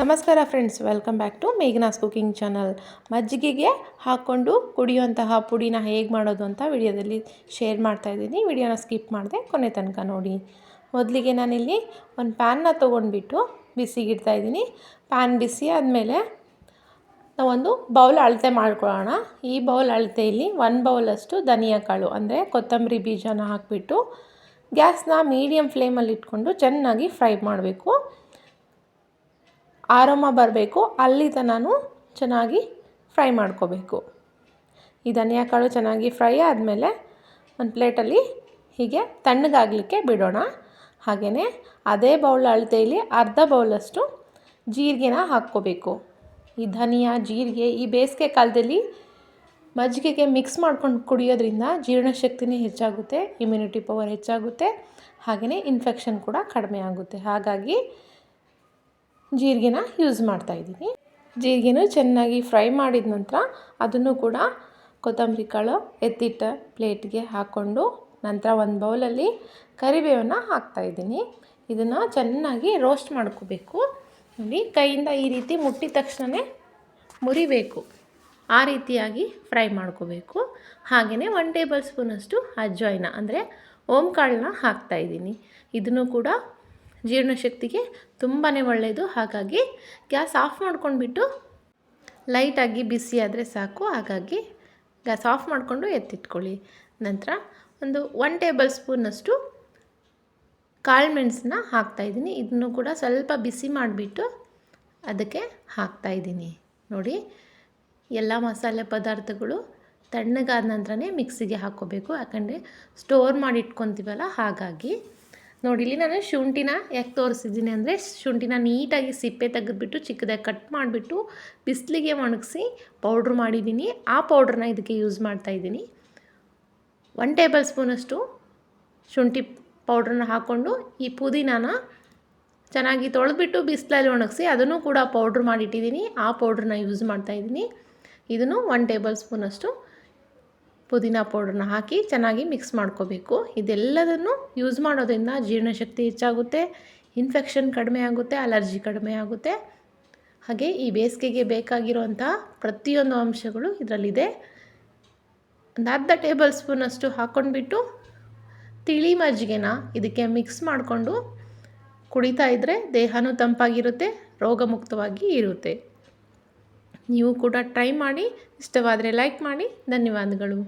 ನಮಸ್ಕಾರ friends welcome back to Meghana's cooking channel ಮಜ್ಜಿಗೆಗೆ ಹಾಕ್ಕೊಂಡು ಕುಡಿಯುವಂತಹ ಪುಡಿನ ಹೇಗೆ ಮಾಡೋದು ಅಂತ ವಿಡಿಯೋದಲ್ಲಿ ಶೇರ್ ಮಾಡ್ತಾ ಇದ್ದೀನಿ. ವಿಡಿಯೋನ ಸ್ಕಿಪ್ ಮಾಡಿದೆ ಕೊನೆ ತನಕ ನೋಡಿ. ಮೊದಲಿಗೆ ನಾನಿಲ್ಲಿ ಒಂದು ಪ್ಯಾನ್ನ ತೊಗೊಂಡ್ಬಿಟ್ಟು ಬಿಸಿಗಿಡ್ತಾ ಇದ್ದೀನಿ. ಪ್ಯಾನ್ ಬಿಸಿ ಆದಮೇಲೆ ನಾವೊಂದು ಬೌಲ್ ಅಳತೆ ಮಾಡ್ಕೊಳ್ಳೋಣ. ಈ ಬೌಲ್ ಅಳತೆಯಲ್ಲಿ ಒನ್ ಬೌಲಷ್ಟು ಧನಿಯಾ ಕಾಳು, ಅಂದರೆ ಕೊತ್ತಂಬರಿ ಬೀಜನ ಹಾಕಿಬಿಟ್ಟು ಗ್ಯಾಸ್ನ ಮೀಡಿಯಮ್ ಫ್ಲೇಮಲ್ಲಿ ಇಟ್ಕೊಂಡು ಚೆನ್ನಾಗಿ ಫ್ರೈ ಮಾಡಬೇಕು. ಆರಾಮ ಬರಬೇಕು. ಅಲ್ಲಿ ತನಾನು ಚೆನ್ನಾಗಿ ಫ್ರೈ ಮಾಡ್ಕೋಬೇಕು. ಈ ಧನಿಯಾ ಕಾಳು ಚೆನ್ನಾಗಿ ಫ್ರೈ ಆದಮೇಲೆ ಒಂದು ಪ್ಲೇಟಲ್ಲಿ ಹೀಗೆ ತಣ್ಣಗಾಗಲಿಕ್ಕೆ ಬಿಡೋಣ. ಹಾಗೆಯೇ ಅದೇ ಬೌಲ್ ಅಳತೆಯಲ್ಲಿ ಅರ್ಧ ಬೌಲಷ್ಟು ಜೀರಿಗೆನ ಹಾಕ್ಕೋಬೇಕು. ಈ ಧನಿಯಾ, ಜೀರಿಗೆ ಈ ಬೇಸಿಗೆ ಕಾಲದಲ್ಲಿ ಮಜ್ಜಿಗೆಗೆ ಮಿಕ್ಸ್ ಮಾಡ್ಕೊಂಡು ಕುಡಿಯೋದ್ರಿಂದ ಜೀರ್ಣಶಕ್ತಿನೇ ಹೆಚ್ಚಾಗುತ್ತೆ ಇಮ್ಯುನಿಟಿ ಪವರ್ ಹೆಚ್ಚಾಗುತ್ತೆ, ಹಾಗೆಯೇ ಇನ್ಫೆಕ್ಷನ್ ಕೂಡ ಕಡಿಮೆ ಆಗುತ್ತೆ. ಹಾಗಾಗಿ ಜೀರಿಗೆನ ಯೂಸ್ ಮಾಡ್ತಾಯಿದ್ದೀನಿ ಜೀರಿಗೆನೂ ಚೆನ್ನಾಗಿ ಫ್ರೈ ಮಾಡಿದ ನಂತರ ಅದನ್ನು ಕೂಡ ಕೊತ್ತಂಬರಿ ಕಾಳು ಎತ್ತಿಟ್ಟ ಪ್ಲೇಟ್ಗೆ ಹಾಕ್ಕೊಂಡು ನಂತರ ಒಂದು ಬೌಲಲ್ಲಿ ಕರಿಬೇವನ್ನು ಹಾಕ್ತಾಯಿದ್ದೀನಿ ಇದನ್ನು ಚೆನ್ನಾಗಿ ರೋಸ್ಟ್ ಮಾಡ್ಕೋಬೇಕು. ನೋಡಿ, ಕೈಯಿಂದ ಈ ರೀತಿ ಮುಟ್ಟಿದ ತಕ್ಷಣವೇ ಮುರಿಬೇಕು. ಆ ರೀತಿಯಾಗಿ ಫ್ರೈ ಮಾಡ್ಕೋಬೇಕು. ಹಾಗೆಯೇ ಒನ್ ಟೇಬಲ್ ಸ್ಪೂನಷ್ಟು ಅಜ್ವಾಯಿನ ಅಂದರೆ ಕಾಳನ್ನ ಹಾಕ್ತಾಯಿದ್ದೀನಿ ಇದನ್ನು ಕೂಡ ಜೀರ್ಣಶಕ್ತಿಗೆ ತುಂಬಾ ಒಳ್ಳೆಯದು ಹಾಗಾಗಿ ಗ್ಯಾಸ್ ಆಫ್ ಮಾಡ್ಕೊಂಡ್ಬಿಟ್ಟು ಲೈಟಾಗಿ ಬಿಸಿ ಆದರೆ ಸಾಕು. ಹಾಗಾಗಿ ಗ್ಯಾಸ್ ಆಫ್ ಮಾಡಿಕೊಂಡು ಎತ್ತಿಟ್ಕೊಳ್ಳಿ. ನಂತರ ಒಂದು ಒನ್ ಟೇಬಲ್ ಸ್ಪೂನಷ್ಟು ಕಾಳು ಮೆಣಸನ್ನ ಹಾಕ್ತಾಯಿದ್ದೀನಿ ಇದನ್ನು ಕೂಡ ಸ್ವಲ್ಪ ಬಿಸಿ ಮಾಡಿಬಿಟ್ಟು ಅದಕ್ಕೆ ಹಾಕ್ತಾಯಿದ್ದೀನಿ ನೋಡಿ, ಎಲ್ಲ ಮಸಾಲೆ ಪದಾರ್ಥಗಳು ತಣ್ಣಗಾದ ನಂತರನೇ ಮಿಕ್ಸಿಗೆ ಹಾಕ್ಕೋಬೇಕು. ಯಾಕಂದರೆ ಸ್ಟೋರ್ ಮಾಡಿ ಇಟ್ಕೊತೀವಲ್ಲ, ಹಾಗಾಗಿ ನೋಡಿ, ಇಲ್ಲಿ ನಾನು ಶುಂಠಿನ ಯಾಕೆ ತೋರಿಸಿದ್ದೀನಿ ಅಂದರೆ ಶುಂಠಿನ ನೀಟಾಗಿ ಸಿಪ್ಪೆ ತೆಗೆದುಬಿಟ್ಟು ಚಿಕ್ಕದಾಗಿ ಕಟ್ ಮಾಡಿಬಿಟ್ಟು ಬಿಸಿಲಿಗೆ ಒಣಗಿಸಿ ಪೌಡ್ರ್ ಮಾಡಿದ್ದೀನಿ. ಆ ಪೌಡ್ರನ್ನ ಇದಕ್ಕೆ ಯೂಸ್ ಮಾಡ್ತಾಯಿದ್ದೀನಿ ಒನ್ ಟೇಬಲ್ ಸ್ಪೂನಷ್ಟು ಶುಂಠಿ ಪೌಡ್ರನ್ನ ಹಾಕ್ಕೊಂಡು ಈ ಪುದೀನಾನ ಚೆನ್ನಾಗಿ ತೊಳೆದ್ಬಿಟ್ಟು ಬಿಸಿಲಲ್ಲಿ ಒಣಗಿಸಿ ಅದನ್ನು ಕೂಡ ಪೌಡ್ರ್ ಮಾಡಿಟ್ಟಿದ್ದೀನಿ. ಆ ಪೌಡ್ರನ್ನ ಯೂಸ್ ಮಾಡ್ತಾಯಿದ್ದೀನಿ ಇದನ್ನು ಒನ್ ಟೇಬಲ್ ಸ್ಪೂನಷ್ಟು ಪುದೀನ ಪೌಡ್ರನ್ನ ಹಾಕಿ ಚೆನ್ನಾಗಿ ಮಿಕ್ಸ್ ಮಾಡ್ಕೋಬೇಕು. ಇದೆಲ್ಲದನ್ನು ಯೂಸ್ ಮಾಡೋದ್ರಿಂದ ಜೀರ್ಣಶಕ್ತಿ ಹೆಚ್ಚಾಗುತ್ತೆ ಇನ್ಫೆಕ್ಷನ್ ಕಡಿಮೆ ಆಗುತ್ತೆ ಅಲರ್ಜಿ ಕಡಿಮೆ ಆಗುತ್ತೆ. ಹಾಗೆ ಈ ಬೇಸಿಗೆಗೆ ಬೇಕಾಗಿರುವಂಥ ಪ್ರತಿಯೊಂದು ಅಂಶಗಳು ಇದರಲ್ಲಿದೆ. ಒಂದು ಅರ್ಧ ಟೇಬಲ್ ಸ್ಪೂನಷ್ಟು ಹಾಕ್ಕೊಂಡ್ಬಿಟ್ಟು ತಿಳಿ ಮಜ್ಜಿಗೆನ ಇದಕ್ಕೆ ಮಿಕ್ಸ್ ಮಾಡಿಕೊಂಡು ಕುಡಿತಾ ಇದ್ದರೆ ದೇಹನೂ ತಂಪಾಗಿರುತ್ತೆ ರೋಗಮುಕ್ತವಾಗಿ ಇರುತ್ತೆ. ನೀವು ಕೂಡ ಟ್ರೈ ಮಾಡಿ ಇಷ್ಟವಾದರೆ ಲೈಕ್ ಮಾಡಿ ಧನ್ಯವಾದಗಳು.